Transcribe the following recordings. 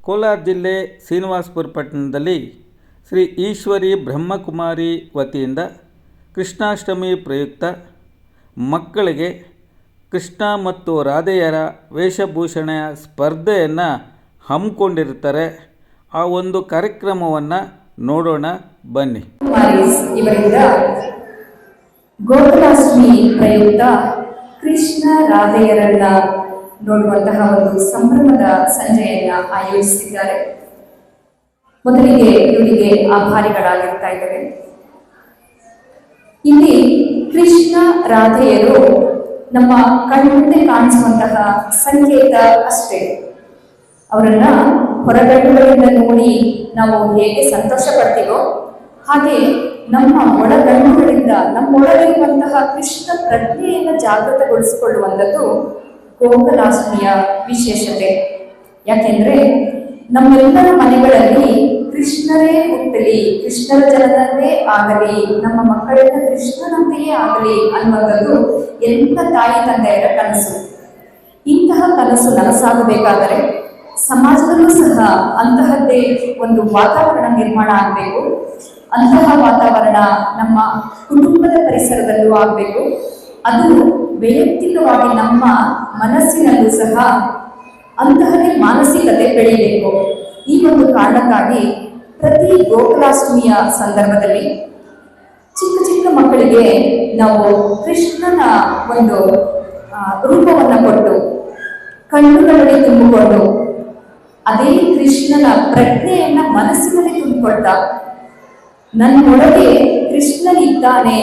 ಕೋಲಾರ ಜಿಲ್ಲೆ ಶ್ರೀನಿವಾಸಪುರ ಪಟ್ಟಣದಲ್ಲಿ ಶ್ರೀ ಈಶ್ವರಿ ಬ್ರಹ್ಮಕುಮಾರಿ ವತಿಯಿಂದ ಕೃಷ್ಣಾಷ್ಟಮಿ ಪ್ರಯುಕ್ತ ಮಕ್ಕಳಿಗೆ ಕೃಷ್ಣ ಮತ್ತು ರಾಧೆಯರ ವೇಷಭೂಷಣ ಸ್ಪರ್ಧೆಯನ್ನು ಹಮ್ಮಿಕೊಂಡಿರ್ತಾರೆ ಆ ಒಂದು ಕಾರ್ಯಕ್ರಮವನ್ನು ನೋಡೋಣ, ಬನ್ನಿ. ಗೋಕುಲಾಷ್ಟಮಿ ಪ್ರಯುಕ್ತ ಕೃಷ್ಣ ರಾಧೆಯರನ್ನ ನೋಡುವಂತಹ ಒಂದು ಸಂಭ್ರಮದ ಸಂಜೆಯನ್ನ ಆಯೋಜಿಸಿದ್ದಾರೆ. ಮೊದಲಿಗೆ ಇವರಿಗೆ ಆಭಾರಿಗಳಾಗಿರ್ತಾ ಇದ್ದಾರೆ ಇಲ್ಲಿ ಕೃಷ್ಣ ರಾಧೆಯರು ನಮ್ಮ ಕಣ್ಮುಂದೆ ಕಾಣಿಸುವಂತಹ ಸಂಕೇತ ಅಷ್ಟೇ. ಅವರನ್ನ ಹೊರಗಣ್ಣುಗಳಿಂದ ನೋಡಿ ನಾವು ಹೇಗೆ ಸಂತೋಷ ಪಡ್ತೀವೋ ಹಾಗೆ ನಮ್ಮ ಒಳಗಣ್ಣುಗಳಿಂದ ನಮ್ಮೊಳಗಿರುವಂತಹ ಕೃಷ್ಣ ಪ್ರಜ್ಞೆಯನ್ನು ಜಾಗೃತಗೊಳಿಸಿಕೊಳ್ಳುವಂಥದ್ದು ಗೋಕುಲಾಷ್ಟಮಿಯ ವಿಶೇಷತೆ. ಯಾಕೆಂದ್ರೆ ನಮ್ಮೆಲ್ಲರ ಮನೆಗಳಲ್ಲಿ ಕೃಷ್ಣರೇ ಹುಟ್ಟಲಿ, ಕೃಷ್ಣರ ಜನನವೇ ಆಗಲಿ, ನಮ್ಮ ಮಕ್ಕಳೆಲ್ಲ ಕೃಷ್ಣನಂತೆಯೇ ಆಗಲಿ ಅನ್ನುವಂಥದ್ದು ಎಲ್ಲ ತಾಯಿ ತಂದೆಯರ ಕನಸು. ಇಂತಹ ಕನಸು ನನಸಾಗಬೇಕಾದರೆ ಸಮಾಜದಲ್ಲೂ ಸಹ ಅಂತಹದ್ದೇ ಒಂದು ವಾತಾವರಣ ನಿರ್ಮಾಣ ಆಗಬೇಕು. ಅಂತಹ ವಾತಾವರಣ ನಮ್ಮ ಕುಟುಂಬದ ಪರಿಸರದಲ್ಲೂ ಆಗಬೇಕು. ಅದು ವೈಯಕ್ತಿಕವಾಗಿ ನಮ್ಮ ಮನಸ್ಸಿನಲ್ಲೂ ಸಹ ಅಂತಹದೇ ಮಾನಸಿಕತೆ ಬೆಳೀಬೇಕು. ಈ ಒಂದು ಕಾರಣಕ್ಕಾಗಿ ಪ್ರತಿ ಗೋಕುಲಾಷ್ಟಮಿಯ ಸಂದರ್ಭದಲ್ಲಿ ಚಿಕ್ಕ ಚಿಕ್ಕ ಮಕ್ಕಳಿಗೆ ನಾವು ಕೃಷ್ಣನ ಒಂದು ರೂಪವನ್ನು ಕೊಟ್ಟು, ಕಣ್ಣುಗಳಲ್ಲಿ ತುಂಬಿಕೊಂಡು, ಅದೇ ಕೃಷ್ಣನ ಪ್ರಜ್ಞೆಯನ್ನ ಮನಸ್ಸಿನಲ್ಲಿ ತುಂಬಿಕೊಳ್ತಾ, ನನ್ನೊಳಗೆ ಕೃಷ್ಣನಿದ್ದಾನೆ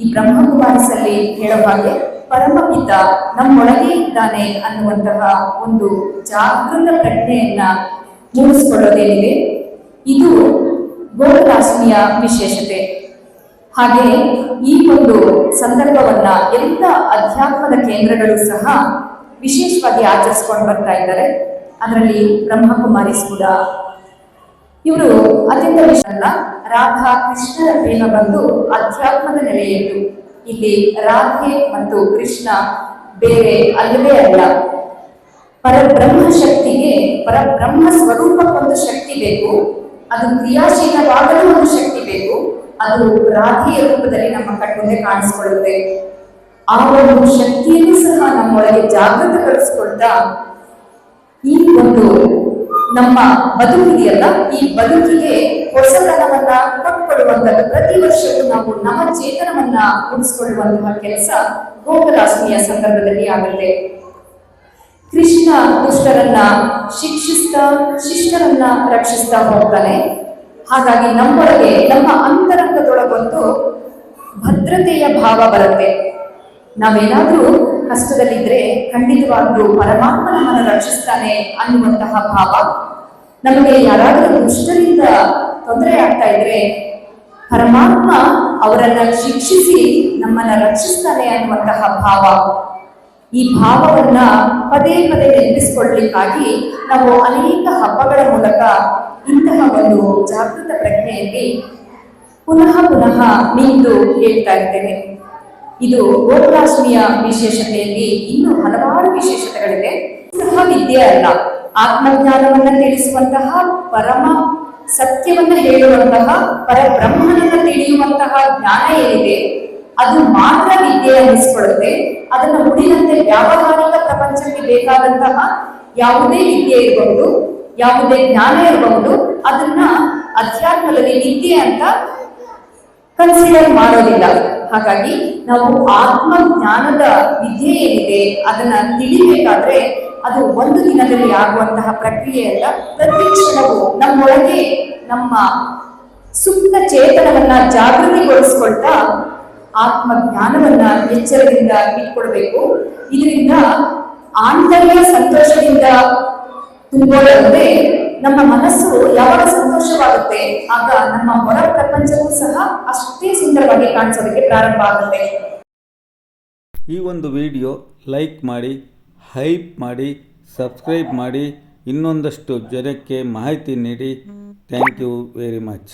ಈ ಬ್ರಹ್ಮಕುಮಾರಿಸಲ್ಲಿ ಹೇಳೋ ಹಾಗೆ ಪರಮಪಿತ ನಮ್ಮೊಳಗೆ ಇದ್ದಾನೆ ಅನ್ನುವಂತಹ ಒಂದು ಜಾಗೃತ ಪ್ರಜ್ಞೆಯನ್ನ ಮೂಡಿಸಿಕೊಳ್ಳೋದೇನಿದೆ? ಇದು ಗೋಕುಲಾಷ್ಟಮಿಯ ವಿಶೇಷತೆ. ಹಾಗೆ ಈ ಒಂದು ಸಂದರ್ಭವನ್ನ ಎಲ್ಲ ಅಧ್ಯಾತ್ಮದ ಕೇಂದ್ರಗಳು ಸಹ ವಿಶೇಷವಾಗಿ ಆಚರಿಸ್ಕೊಂಡು ಬರ್ತಾ ಇದ್ದಾರೆ. ಅದರಲ್ಲಿ ಬ್ರಹ್ಮಕುಮಾರಿಸ್ ಕೂಡ ಇವರು ಅತ್ಯಂತ ವಿಷಯ ರಾಧಾ ಕೃಷ್ಣರ ಪ್ರೇಮ ಬಂದು ಅಧ್ಯಾತ್ಮದ ನೆಲೆಯದ್ದು. ಇಲ್ಲಿ ರಾಧೆ ಮತ್ತು ಕೃಷ್ಣ ಬೇರೆ ಅಲ್ಲವೇ ಅಲ್ಲ. ಪರಬ್ರಹ್ಮ ಶಕ್ತಿಗೆ ಪರಬ್ರಹ್ಮ ಸ್ವರೂಪಕ್ಕೊಂದು ಶಕ್ತಿ ಬೇಕು. ಅದು ಕ್ರಿಯಾಶೀಲವಾಗಲು ಒಂದು ಶಕ್ತಿ ಬೇಕು. ಅದು ರಾಧೆಯ ರೂಪದಲ್ಲಿ ನಮ್ಮ ಕಣ್ಮುಂದೆ ಕಾಣಿಸಿಕೊಳ್ಳುತ್ತೆ. ಆ ಒಂದು ಶಕ್ತಿಯನ್ನು ಸಹ ನಮ್ಮೊಳಗೆ ಜಾಗೃತಗೊಳಿಸಿಕೊಳ್ತಾ ಈ ಒಂದು ನಮ್ಮ ಬದುಕಿದೆಯಲ್ಲ, ಈ ಬದುಕಿಗೆ ಹೊಸತನವನ್ನ ಕೊಟ್ಕೊಡುವಂಥದ್ದು ಪ್ರತಿ ವರ್ಷವೂ ನಾವು ನಮ್ಮ ಚೇತನವನ್ನ ಉಳಿಸಿಕೊಳ್ಳುವಂತಹ ಕೆಲಸ ಗೋಕುಲಾಷ್ಟಮಿಯ ಸಂದರ್ಭದಲ್ಲಿ ಆಗುತ್ತೆ. ಕೃಷ್ಣ ದುಷ್ಟರನ್ನ ಶಿಕ್ಷಿಸ್ತಾ, ಶಿಷ್ಟರನ್ನ ರಕ್ಷಿಸ್ತಾ ಹೋಗ್ತಾನೆ. ಹಾಗಾಗಿ ನಮ್ಮೊಳಗೆ, ನಮ್ಮ ಅಂತರಂಗದೊಳಗೊಂದು ಭದ್ರತೆಯ ಭಾವ ಬರುತ್ತೆ. ನಾವೇನಾದ್ರೂ ಕಷ್ಟದಲ್ಲಿದ್ರೆ ಖಂಡಿತವಾಗ್ಲೂ ಪರಮಾತ್ಮ ನಮ್ಮನ್ನು ರಕ್ಷಿಸ್ತಾನೆ ಅನ್ನುವಂತಹ ಭಾವ. ನಮಗೆ ಯಾರಾದರೂ ದುಷ್ಟರಿಂದ ತೊಂದರೆ ಆಗ್ತಾ ಇದ್ರೆ ಪರಮಾತ್ಮ ಅವರನ್ನ ಶಿಕ್ಷಿಸಿ ನಮ್ಮನ್ನ ರಕ್ಷಿಸ್ತಾನೆ ಅನ್ನುವಂತಹ ಭಾವ. ಈ ಭಾವವನ್ನ ಪದೇ ಪದೇ ನೆನಪಿಸಿಕೊಳ್ಳಲಿಕ್ಕಾಗಿ ನಾವು ಅನೇಕ ಹಬ್ಬಗಳ ಮೂಲಕ ಇಂತಹ ಒಂದು ಜಾಗೃತ ಪ್ರಜ್ಞೆಯಲ್ಲಿ ಪುನಃ ಪುನಃ ನಿಂತು ಹೇಳ್ತಾ ಇರ್ತೇನೆ. ಇದು ಗೋಕುಲಾಷ್ಟಮಿಯ ವಿಶೇಷತೆಯಲ್ಲಿ ಇನ್ನೂ ಹಲವಾರು ವಿಶೇಷತೆಗಳಿವೆ. ಸಹ ವಿದ್ಯೆ ಅಲ್ಲ. ಆತ್ಮಜ್ಞಾನವನ್ನ ತಿಳಿಸುವಂತಹ, ಪರಮ ಸತ್ಯವನ್ನ ಹೇಳುವಂತಹ, ಪರಬ್ರಹ್ಮನನ್ನ ತಿಳಿಯುವಂತಹ ಜ್ಞಾನ ಏನಿದೆ, ಅದು ಮಾತ್ರ ವಿದ್ಯೆ ಅನ್ನಿಸ್ಕೊಳ್ಳುತ್ತೆ. ಅದನ್ನ ಉಳಿದಂತೆ ವ್ಯಾವಹಾರಿಕ ಪ್ರಪಂಚಕ್ಕೆ ಬೇಕಾದಂತಹ ಯಾವುದೇ ವಿದ್ಯೆ ಇರಬಹುದು, ಯಾವುದೇ ಜ್ಞಾನ ಇರಬಹುದು, ಅದನ್ನ ಅಧ್ಯಾತ್ಮದಲ್ಲಿ ವಿದ್ಯೆ ಅಂತ ಕನ್ಸಿಡರ್ ಮಾಡೋದಿಲ್ಲ. ಹಾಗಾಗಿ ನಾವು ಆತ್ಮ ಜ್ಞಾನದ ವಿದ್ಯೆ ಏನಿದೆ ಅದನ್ನ ತಿಳಿಬೇಕಾದ್ರೆ ಅದು ಒಂದು ದಿನದಲ್ಲಿ ಆಗುವಂತಹ ಪ್ರಕ್ರಿಯೆ ಅಲ್ಲ ಪ್ರತಿ ಕ್ಷಣವು ನಮ್ಮೊಳಗೆ ನಮ್ಮ ಸುಪ್ತ ಚೇತನವನ್ನ ಜಾಗೃತಿಗೊಳಿಸ್ಕೊಳ್ತಾ ಆತ್ಮ ಜ್ಞಾನವನ್ನ ಎಚ್ಚರದಿಂದ ಇದರಿಂದ ಆಂತರ್ಯ ಸಂತೋಷದಿಂದ ತುಂಬೋದಂತೆ ನಮ್ಮ ಮನಸ್ಸು ಯಾವಾಗ ಸಂತೋಷವಾಗುತ್ತೆ, ಆಗ ನಮ್ಮ ಹೊರ ಪ್ರಪಂಚವೂ ಸಹ ಅಷ್ಟೇ ಸುಂದರವಾಗಿ ಕಾಣಿಸೋದಕ್ಕೆ ಪ್ರಾರಂಭ ಆಗುತ್ತೆ. ಈ ಒಂದು ವಿಡಿಯೋ ಲೈಕ್ ಮಾಡಿ, ಹೈಪ್ ಮಾಡಿ, ಸಬ್ಸ್ಕ್ರೈಬ್ ಮಾಡಿ ಇನ್ನೊಂದಷ್ಟು ಜನಕ್ಕೆ ಮಾಹಿತಿ ನೀಡಿ. Thank you very much.